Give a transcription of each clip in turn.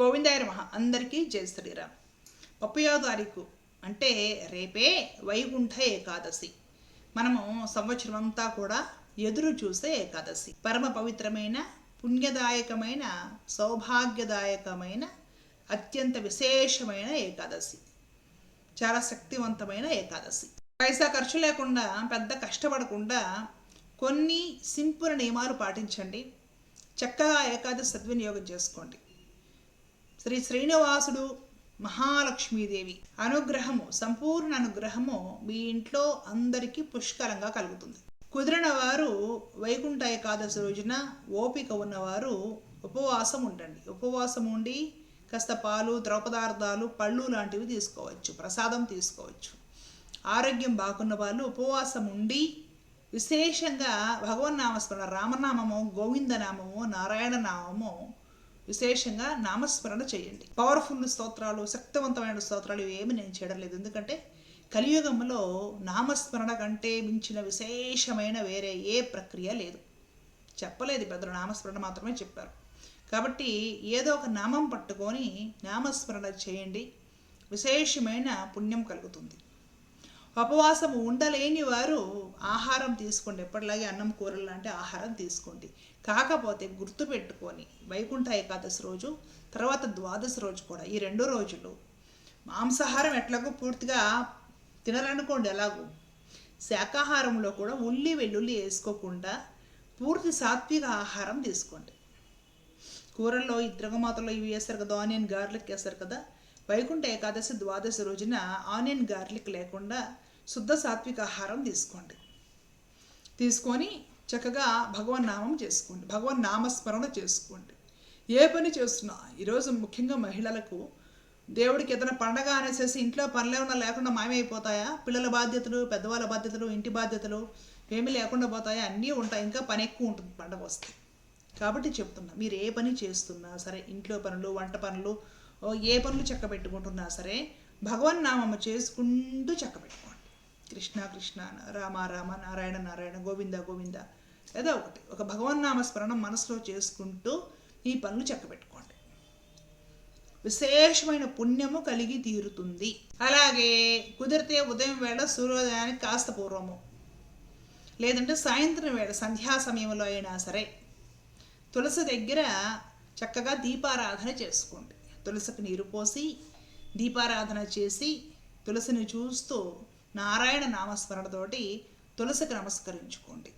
గోవిందాయ నమః. అందరికీ జయ శ్రీరామ్. ముప్పయో తారీఖు అంటే రేపే వైకుంఠ ఏకాదశి. మనము సంవత్సరం అంతా కూడా ఎదురు చూసే ఏకాదశి. పరమ పవిత్రమైన పుణ్యదాయకమైన సౌభాగ్యదాయకమైన అత్యంత విశేషమైన ఏకాదశి. చాలా శక్తివంతమైన ఏకాదశి. పైసా ఖర్చు లేకుండా పెద్ద కష్టపడకుండా కొన్ని సింపుల్ నియమాలు పాటించండి. చక్కగా ఏకాదశి సద్వినియోగం చేసుకోండి. శ్రీ శ్రీనివాసుడు మహాలక్ష్మీదేవి. అనుగ్రహము సంపూర్ణ అనుగ్రహము మీ ఇంట్లో అందరికీ పుష్కలంగా కలుగుతుంది. కుదిరిన వారు వైకుంఠ ఏకాదశి రోజున ఓపిక ఉన్నవారు ఉపవాసం ఉండండి. ఉపవాసం ఉండి కాస్త పాలు ద్రవ పదార్థాలు పళ్ళు లాంటివి తీసుకోవచ్చు ప్రసాదం తీసుకోవచ్చు. ఆరోగ్యం బాగున్న వాళ్ళు ఉపవాసం ఉండి విశేషంగా భగవన్నామస్మరణ రామనామము గోవిందనామము నారాయణ నామము విశేషంగా నామస్మరణ చేయండి. పవర్ఫుల్ స్తోత్రాలు శక్తివంతమైన స్తోత్రాలు ఏమి నేను చేయడం లేదు. ఎందుకంటే కలియుగంలో నామస్మరణ కంటే మించిన విశేషమైన వేరే ఏ ప్రక్రియ లేదు. చెప్పలేదు పెద్దలు నామస్మరణ మాత్రమే చెప్పారు. కాబట్టి ఏదో ఒక నామం పట్టుకొని నామస్మరణ చేయండి. విశేషమైన పుణ్యం కలుగుతుంది. ఉపవాసం ఉండలేని వారు ఆహారం తీసుకోండి. ఎప్పటిలాగే అన్నం కూరలు లాంటి ఆహారం తీసుకోండి. కాకపోతే గుర్తుపెట్టుకొని వైకుంఠ ఏకాదశి రోజు తర్వాత ద్వాదశి రోజు కూడా ఈ రెండు రోజులు మాంసాహారం ఎట్లాగో పూర్తిగా తినాలనుకోండి ఎలాగో. శాకాహారంలో కూడా ఉల్లి వెల్లుల్లి వేసుకోకుండా పూర్తి సాత్విక ఆహారం తీసుకోండి. కూరల్లో ఈ తిరగమాతలో ఇవి వేస్తారు కదా ఆనియన్ గార్లిక్ వేస్తారు కదా. వైకుంఠ ఏకాదశి ద్వాదశి రోజున ఆనియన్ గార్లిక్ లేకుండా శుద్ధ సాత్విక ఆహారం తీసుకోండి. తీసుకొని చక్కగా భగవన్ నామం చేసుకోండి. భగవన్ నామస్మరణ చేసుకోండి. ఏ పని చేస్తున్నా ఈరోజు ముఖ్యంగా మహిళలకు దేవుడికి ఏదైనా పండగ అనేసేసి ఇంట్లో పనులేమన్నా లేకుండా మాయమైపోతాయా? పిల్లల బాధ్యతలు పెద్దవాళ్ళ బాధ్యతలు ఇంటి బాధ్యతలు ఏమీ లేకుండా పోతాయా? అన్నీ ఉంటాయి. ఇంకా పని ఎక్కువ ఉంటుంది పండగ వస్తే. కాబట్టి చెప్తున్నా మీరు ఏ పని చేస్తున్నా సరే ఇంట్లో పనులు వంట పనులు ఏ పనులు చక్క పెట్టుకుంటున్నా సరే భగవన్ నామమ్మ చేసుకుంటూ చక్క పెట్టుకోండి కృష్ణ కృష్ణ రామ రామ నారాయణ నారాయణ గోవింద గోవింద. ఏదో ఒకటి. ఒక భగవన్నామ స్మరణం మనసులో చేసుకుంటూ ఈ పనులు చక్కబెట్టుకోండి. విశేషమైన పుణ్యము కలిగి తీరుతుంది. అలాగే కుదిరితే ఉదయం వేళ సూర్యోదయానికి కాస్త పూర్వము. లేదంటే సాయంత్రం వేళ సంధ్యా సమయంలో అయినా సరే తులసి దగ్గర చక్కగా దీపారాధన చేసుకోండి. తులసికి నీరు పోసి దీపారాధన చేసి తులసిని చూస్తూ నారాయణ నామస్మరణతోటి తులసికి నమస్కరించుకోండి.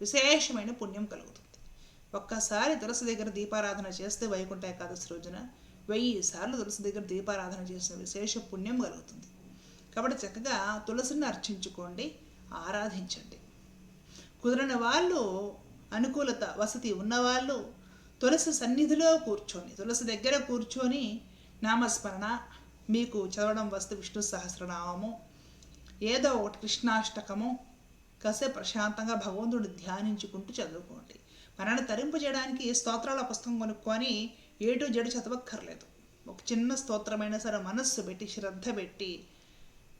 విశేషమైన పుణ్యం కలుగుతుంది. ఒక్కసారి తులసి దగ్గర దీపారాధన చేస్తే వైకుంఠ ఏకాదశి రోజున వెయ్యి సార్లు తులసి దగ్గర దీపారాధన చేసిన విశేష పుణ్యం కలుగుతుంది. కాబట్టి చక్కగా తులసిని అర్చించుకోండి ఆరాధించండి. కుదిరిన వాళ్ళు అనుకూలత వసతి ఉన్నవాళ్ళు తులసి సన్నిధిలో కూర్చొని తులసి దగ్గర కూర్చొని నామస్మరణ మీకు చదవడం వస్తే విష్ణు సహస్రనామము. ఏదో ఒకటి కృష్ణాష్టకము. కాసేపు ప్రశాంతంగా భగవంతుడిని ధ్యానించుకుంటూ చదువుకోండి. మనల్ని తరింపు చేయడానికి స్తోత్రాల పుస్తకం కొనుక్కొని ఏటు జడు చదవక్కర్లేదు. ఒక చిన్న స్తోత్రమైనా సరే మనస్సు పెట్టి శ్రద్ధ పెట్టి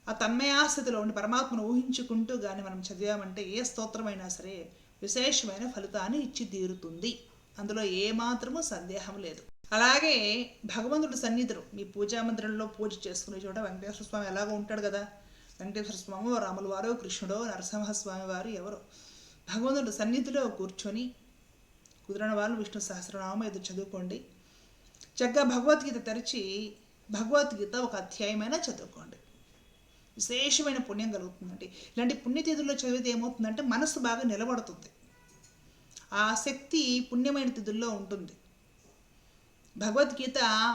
ఆ తన్మయాస్థితిలో ఉండి పరమాత్మను ఊహించుకుంటూ కానీ మనం చదివామంటే ఏ స్తోత్రమైనా సరే విశేషమైన ఫలితాన్ని ఇచ్చి తీరుతుంది. అందులో ఏమాత్రము సందేహం లేదు. అలాగే భగవంతుడు సన్నిధులు మీ పూజామందిరంలో పూజ చేసుకునే చోట వెంకటేశ్వర స్వామి ఎలాగో ఉంటాడు కదా? వెంకటేశ్వర స్వామి రాముల వారు కృష్ణుడో నరసింహస్వామి వారు ఎవరో. భగవంతుడు సన్నిధిలో కూర్చొని కుదిరిన వాళ్ళు విష్ణు సహస్రనామం ఇది చదువుకోండి. చక్కగా భగవద్గీత తెరిచి భగవద్గీత ఒక అధ్యాయమైనా చదువుకోండి. విశేషమైన పుణ్యం కలుగుతుందండి. ఇలాంటి పుణ్యతిథుల్లో చదివితే ఏమవుతుందంటే మనసు బాగా నిలబడుతుంది. ఆ శక్తి పుణ్యమైన తిథుల్లో ఉంటుంది. భగవద్గీత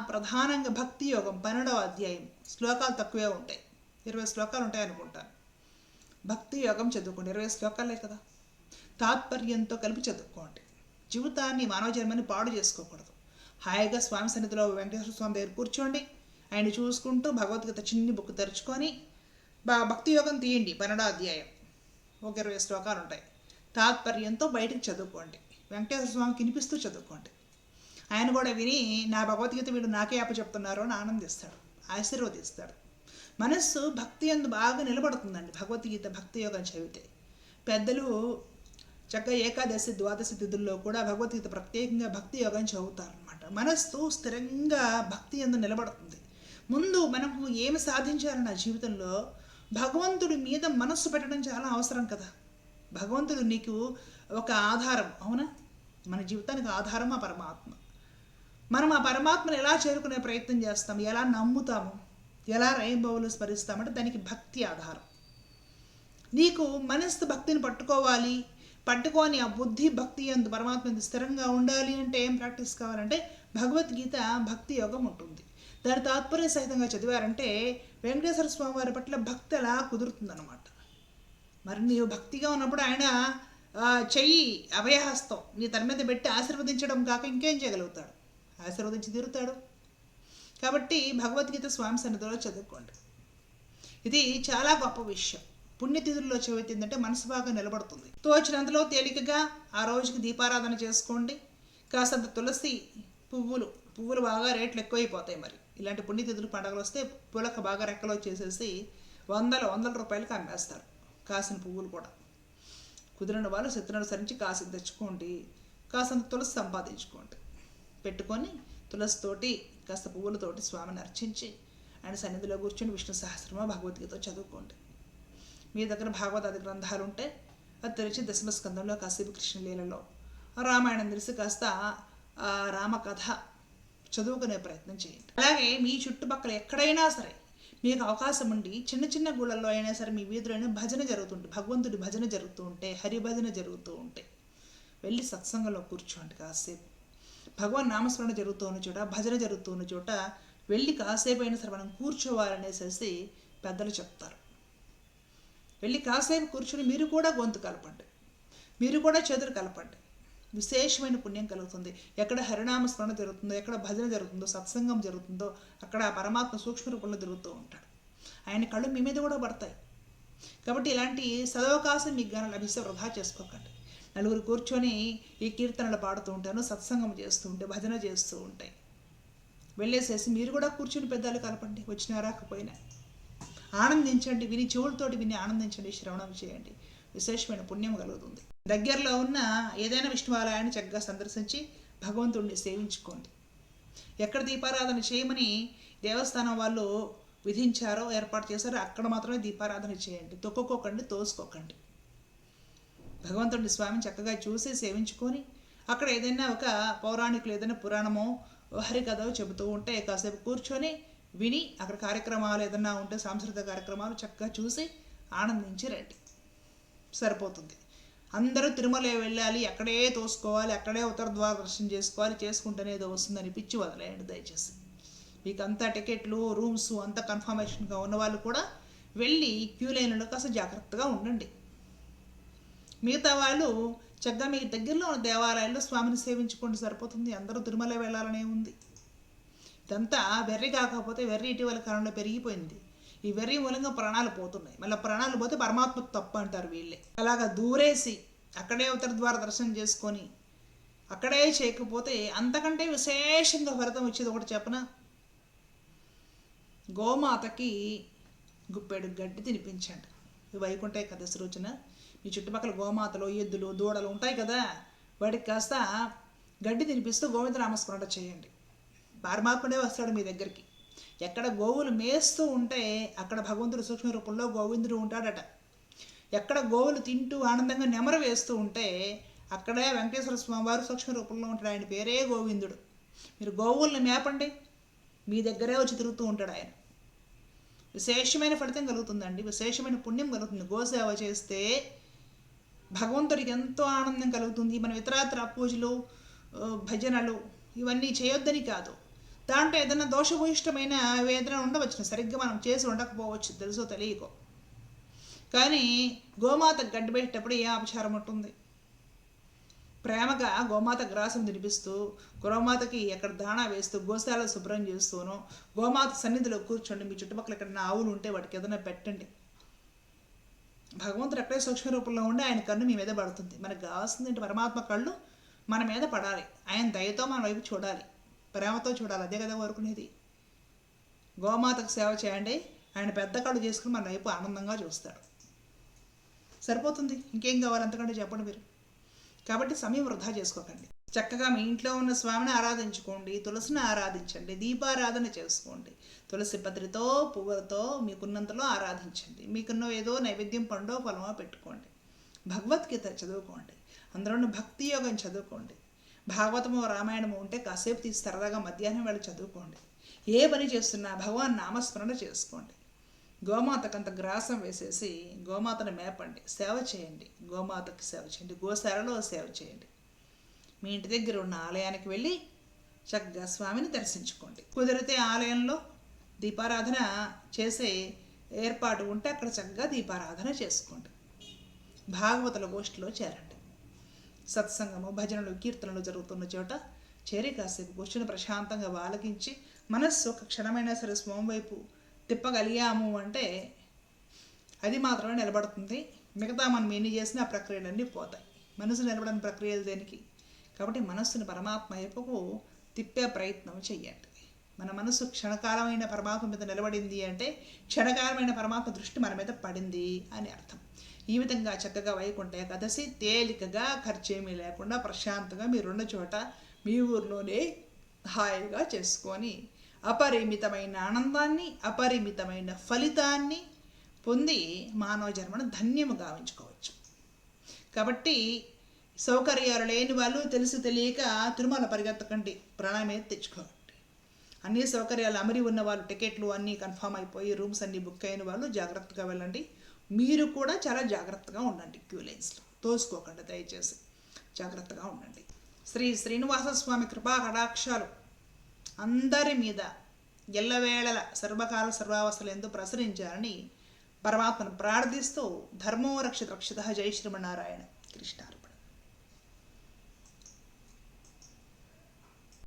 ప్రధానంగా భక్తి యోగం పన్నెండవ అధ్యాయం శ్లోకాలు తక్కువే ఉంటాయి. ఇరవై శ్లోకాలు ఉంటాయి అనుకుంటాను. భక్తి యోగం చదువుకోండి. ఇరవై శ్లోకాలే కదా. తాత్పర్యంతో కలిపి చదువుకోండి. జీవితాన్ని మానవ జన్మని పాడు చేసుకోకూడదు. హాయిగా స్వామి సన్నిధిలో వెంకటేశ్వర స్వామి దగ్గర కూర్చోండి. ఆయన చూసుకుంటూ భగవద్గీత చిన్ని బుక్ తెరుచుకొని బా భక్తి యోగం తీయండి. పన్నెండో అధ్యాయం. ఒక ఇరవై శ్లోకాలు ఉంటాయి. తాత్పర్యంతో బయటకు చదువుకోండి. వెంకటేశ్వర స్వామికి వినిపిస్తూ చదువుకోండి. ఆయన కూడా విని నా భగవద్గీత వీడు నాకే అప్ప చెప్తున్నారు అని ఆనందిస్తాడు ఆశీర్వదిస్తాడు. మనస్సు భక్తి అందు బాగా నిలబడుతుందండి భగవద్గీత భక్తి యోగం చదివితే. పెద్దలు చక్కగా ఏకాదశి ద్వాదశి తిథుల్లో కూడా భగవద్గీత ప్రత్యేకంగా భక్తి యోగం చదువుతారు అనమాట మనస్సు స్థిరంగా భక్తి ఎందు నిలబడుతుంది. ముందు మనము ఏమి సాధించాలి నా జీవితంలో? భగవంతుడి మీద మనస్సు పెట్టడం చాలా అవసరం కదా. భగవంతుడు నీకు ఒక ఆధారం అవునా? మన జీవితానికి ఆధారం ఆ పరమాత్మ? మనం ఆ పరమాత్మను ఎలా చేరుకునే ప్రయత్నం చేస్తాం? ఎలా నమ్ముతాము? ఎలా రెయిన్బోవులు స్మరిస్తామంటే దానికి భక్తి ఆధారం. నీకు మనస్సు భక్తిని పట్టుకోవాలి. పట్టుకొని ఆ బుద్ధి భక్తి అందు పరమాత్మ స్థిరంగా ఉండాలి అంటే ఏం ప్రాక్టీస్ కావాలంటే భగవద్గీత భక్తి యోగం ఉంటుంది. దాని తాత్పర్య సహితంగా చదివారంటే వెంకటేశ్వర స్వామి వారి పట్ల భక్తి అలా కుదురుతుందన్నమాట. మరి నీవు భక్తిగా ఉన్నప్పుడు ఆయన చెయ్యి అభయహస్తం. నీ తన మీద పెట్టి ఆశీర్వదించడం కాక ఇంకేం చేయగలుగుతాడు? ఆశీర్వదించి తీరుతాడు. కాబట్టి భగవద్గీత స్వామి సన్నిధిలో చదువుకోండి. ఇది చాలా గొప్ప విషయం. పుణ్యతిథుల్లో చవితిందంటే మనసు బాగా నిలబడుతుంది. తోచినంతలో తేలికగా ఆ రోజుకి దీపారాధన చేసుకోండి. కాసంత తులసి పువ్వులు పువ్వులు బాగా రేట్లు ఎక్కువైపోతాయి మరి. ఇలాంటి పుణ్యతిథులు పండుగలు వస్తే పులక బాగా రెక్కలో చేసేసి వందల వందల రూపాయలకి అమ్మేస్తారు కాసిన పువ్వులు కూడా. కుదిరిన వాళ్ళు శత్రును సరించి కాసిన తెచ్చుకోండి. కాసంత తులసి సంపాదించుకోండి. పెట్టుకొని తులసితోటి కాస్త పువ్వులతోటి స్వామిని అర్చించి ఆయన సన్నిధిలో కూర్చొని విష్ణు సహస్రమ భగవద్గీత చదువుకోండి. మీ దగ్గర భాగవతాది గ్రంథాలు ఉంటే అది తెరిచి దశమస్కందంలో కాసేపు కృష్ణలీలలో రామాయణం తెలిసి కాస్త రామకథ చదువుకునే ప్రయత్నం చేయండి. అలాగే మీ చుట్టుపక్కల ఎక్కడైనా సరే మీకు అవకాశం ఉండి చిన్న చిన్న గుళ్ళల్లో అయినా సరే మీ వీధులైనా భజన జరుగుతుంటే భగవంతుడి భజన జరుగుతూ ఉంటే హరి భజన జరుగుతూ ఉంటే వెళ్ళి సత్సంగంలో కూర్చోండి కాసేపు. భగవాన్ నామస్మరణ జరుగుతూ ఉన్న చోట భజన జరుగుతూ ఉన్న చోట వెళ్ళి కాసేపు అయినా సరే మనం కూర్చోవాలనేసేసి పెద్దలు చెప్తారు. వెళ్ళి కాసేపు కూర్చుని మీరు కూడా గొంతు కలపండి. మీరు కూడా చేతులు కలపండి. విశేషమైన పుణ్యం కలుగుతుంది. ఎక్కడ హరినామ స్మరణ జరుగుతుందో ఎక్కడ భజన జరుగుతుందో సత్సంగం జరుగుతుందో అక్కడ పరమాత్మ సూక్ష్మ రూపంలో తిరుగుతూ ఉంటాడు. ఆయన కళ్ళు మీ మీద కూడా పడతాయి. కాబట్టి ఇలాంటి సదవకాశం మీకు గాన లభిస్తే వృధా చేసుకోకండి. నలుగురు కూర్చొని ఈ కీర్తనలు పాడుతూ ఉంటాను సత్సంగం చేస్తూ ఉంటే భజన చేస్తూ ఉంటాయి. వెళ్ళేసేసి మీరు కూడా కూర్చుని పెద్దలు కలపండి వచ్చినా రాకపోయినా. ఆనందించండి విని చెవులతోటి విని ఆనందించండి శ్రవణం చేయండి. విశేషమైన పుణ్యం కలుగుతుంది. దగ్గరలో ఉన్న ఏదైనా విష్ణువాలయాన్ని చక్కగా సందర్శించి భగవంతుడిని సేవించుకోండి. ఎక్కడ దీపారాధన చేయమని దేవస్థానం వాళ్ళు విధించారో ఏర్పాటు చేశారో అక్కడ మాత్రమే దీపారాధన చేయండి. తొక్కుకోకండి తోసుకోకండి. భగవంతుడి స్వామిని చక్కగా చూసి సేవించుకొని అక్కడ ఏదైనా ఒక పౌరాణికులు ఏదైనా పురాణమో హరికథో చెబుతూ ఉంటే కాసేపు కూర్చొని విని అక్కడ కార్యక్రమాలు ఏదైనా ఉంటే సాంస్కృతిక కార్యక్రమాలు చక్కగా చూసి ఆనందించి రండి. సరిపోతుంది. అందరూ తిరుమల వెళ్ళాలి అక్కడే తోసుకోవాలి అక్కడే ఉత్తర ద్వార దర్శనం చేసుకోవాలి చేసుకుంటేనే ఏదో వస్తుందని పిచ్చి వదిలేయండి దయచేసి. మీకు అంతా టికెట్లు రూమ్స్ అంతా కన్ఫర్మేషన్గా ఉన్న వాళ్ళు కూడా వెళ్ళి క్యూ లైన్లో కాస్త జాగ్రత్తగా ఉండండి. మిగతా వాళ్ళు చక్కగా మీ దగ్గరలో ఉన్న దేవాలయాల్లో స్వామిని సేవించుకోండి సరిపోతుంది. అందరూ తిరుమల వెళ్ళాలనే ఉంది. ఇదంతా వెర్రి కాకపోతే వెర్రి ఇటీవల కాలంలో పెరిగిపోయింది. ఈ వెర్రి మూలంగా ప్రాణాలు పోతున్నాయి. మళ్ళీ ప్రాణాలు పోతే పరమాత్మ తప్ప అంటారు వీళ్ళే. అలాగా దూరేసి అక్కడే ఉత్తర ద్వార దర్శనం చేసుకొని అక్కడే చేయకపోతే అంతకంటే విశేషంగా ఫలితం వచ్చేది ఒకటి చెప్పనా? గోమాతకి గుప్పెడు గడ్డి తినిపించండి. వైకుంఠ ఏకాదశి రోజున మీ చుట్టుపక్కల గోమాతలు ఎద్దులు దూడలు ఉంటాయి కదా? వాటికి కాస్త గడ్డి తినిపిస్తూ గోవింద నామస్మరణ చేయండి. పరమాత్ముడే వస్తాడు మీ దగ్గరికి. ఎక్కడ గోవులు మేస్తూ ఉంటే అక్కడ భగవంతుడు సూక్ష్మ రూపంలో గోవిందుడు ఉంటాడట. ఎక్కడ గోవులు తింటూ ఆనందంగా నెమరు వేస్తూ ఉంటే అక్కడే వెంకటేశ్వర స్వామి వారు సూక్ష్మ రూపంలో ఉంటాడు. ఆయన పేరే గోవిందుడు. మీరు గోవుల్ని మేపండి. మీ దగ్గరే వచ్చి తిరుగుతూ ఉంటాడు ఆయన. విశేషమైన ఫలితం కలుగుతుందండి. విశేషమైన పుణ్యం కలుగుతుంది. గోసేవ చేస్తే భగవంతుడికి ఎంతో ఆనందం కలుగుతుంది. మనం ఇతరాత్ర పూజలు భజనలు ఇవన్నీ చేయొద్దని కాదు. దాంట్లో ఏదైనా దోషభూయిష్టమైన వేదన ఉండవచ్చు సరిగ్గా మనం చేసి ఉండకపోవచ్చు. తెలుసో తెలియకో. కానీ గోమాత గడ్డి పెట్టేటప్పుడు ఏ అపచారం ఉంటుంది? ప్రేమగా గోమాత గ్రాసం తినిపిస్తూ గోమాతకి ఎక్కడ దాణా వేస్తూ గోశాల శుభ్రం చేస్తూను గోమాత సన్నిధిలో కూర్చోండి మీ చుట్టుపక్కల ఎక్కడైనా ఆవులు ఉంటే వాటికి ఏదైనా పెట్టండి. భగవంతుడు ఎక్కడే సూక్ష్మ రూపంలో ఉండి ఆయన కన్ను మీ మీద పడుతుంది. మనకు కావాల్సింది ఏంటి? పరమాత్మ కళ్ళు మన మీద పడాలి. ఆయన దయతో మన వైపు చూడాలి. ప్రేమతో చూడాలి. అదే కదా కోరుకునేది గోమాతకు సేవ చేయండి. ఆయన పెద్ద కళ్ళు చేసుకుని మన వైపు ఆనందంగా చూస్తాడు. సరిపోతుంది? ఇంకేం కావాలి? అంతకంటే చెప్పండి మీరు. కాబట్టి సమయం వృధా చేసుకోకండి. చక్కగా మీ ఇంట్లో ఉన్న స్వామిని ఆరాధించుకోండి తులసిని ఆరాధించండి దీపారాధన చేసుకోండి. తులసి పత్రితో పువ్వులతో మీకున్నంతలో ఆరాధించండి. మీకున్న ఏదో నైవేద్యం పండో ఫలమో పెట్టుకోండి. భగవద్గీత చదువుకోండి. అందులోని భక్తి యోగం చదువుకోండి. భాగవతము రామాయణము ఉంటే కాసేపు తీసి సరదాగా మధ్యాహ్నం వేళ చదువుకోండి. ఏ పని చేస్తున్నా భగవాన్ నామస్మరణ చేసుకోండి. గోమాతకంత గ్రాసం వేసేసి గోమాతను మేపండి సేవ చేయండి. గోమాతకి సేవ చేయండి గోశాలలో సేవ చేయండి. మీ ఇంటి దగ్గర ఉన్న ఆలయానికి వెళ్ళి చక్కగా స్వామిని దర్శించుకోండి. కుదిరితే ఆలయంలో దీపారాధన చేసే ఏర్పాటు ఉంటే అక్కడ చక్కగా దీపారాధన చేసుకోండి. భాగవతుల గోష్ఠిలో చేరండి. సత్సంగము భజనలు కీర్తనలు జరుగుతున్న చోట చేరి కాసేపు కూర్చుని ప్రశాంతంగా వాలగించి మనస్సు ఒక క్షణమైనా సరే స్వామి వైపు తిప్పగలిగాము అంటే అది మాత్రమే నిలబడుతుంది. మిగతా మనం ఎన్ని చేసినా ఆ ప్రక్రియలన్నీ పోతాయి. మనసు నిలబడని ప్రక్రియలు దేనికి? కాబట్టి మనస్సుని పరమాత్మ వైపుకు తిప్పే ప్రయత్నం చెయ్యండి. మన మనసు క్షణకాలమైన పరమాత్మ మీద నిలబడింది అంటే క్షణకాలమైన పరమాత్మ దృష్టి మన మీద పడింది అని అర్థం. ఈ విధంగా చక్కగా వైకుంఠ ఏకాదశి తేలికగా ఖర్చేమీ లేకుండా ప్రశాంతంగా మీరున్న చోట మీ ఊర్లోనే హాయిగా చేసుకొని అపరిమితమైన ఆనందాన్ని అపరిమితమైన ఫలితాన్ని పొంది మానవ జన్మను ధన్యము గావించుకోవచ్చు. కాబట్టి సౌకర్యాలు లేని వాళ్ళు తెలిసి తెలియక తిరుమల పరిగెత్తకండి ప్రాణాయం అయితే తెచ్చుకోకండి. అన్ని సౌకర్యాలు అమరి ఉన్న వాళ్ళు టికెట్లు అన్నీ కన్ఫామ్ అయిపోయి రూమ్స్ అన్నీ బుక్ అయిన వాళ్ళు జాగ్రత్తగా వెళ్ళండి. మీరు కూడా చాలా జాగ్రత్తగా ఉండండి క్యూ లైన్స్లో. తోసుకోకండి దయచేసి. జాగ్రత్తగా ఉండండి. శ్రీ శ్రీనివాస స్వామి కృపా కటాక్షాలు. అందరి మీద ఎల్లవేళల సర్వకాల సర్వావస్థలు ఎందు ప్రసరించాలని పరమాత్మను ప్రార్థిస్తూ ధర్మో రక్షిత రక్షిత జై శ్రీమన్నారాయణ కృష్ణారు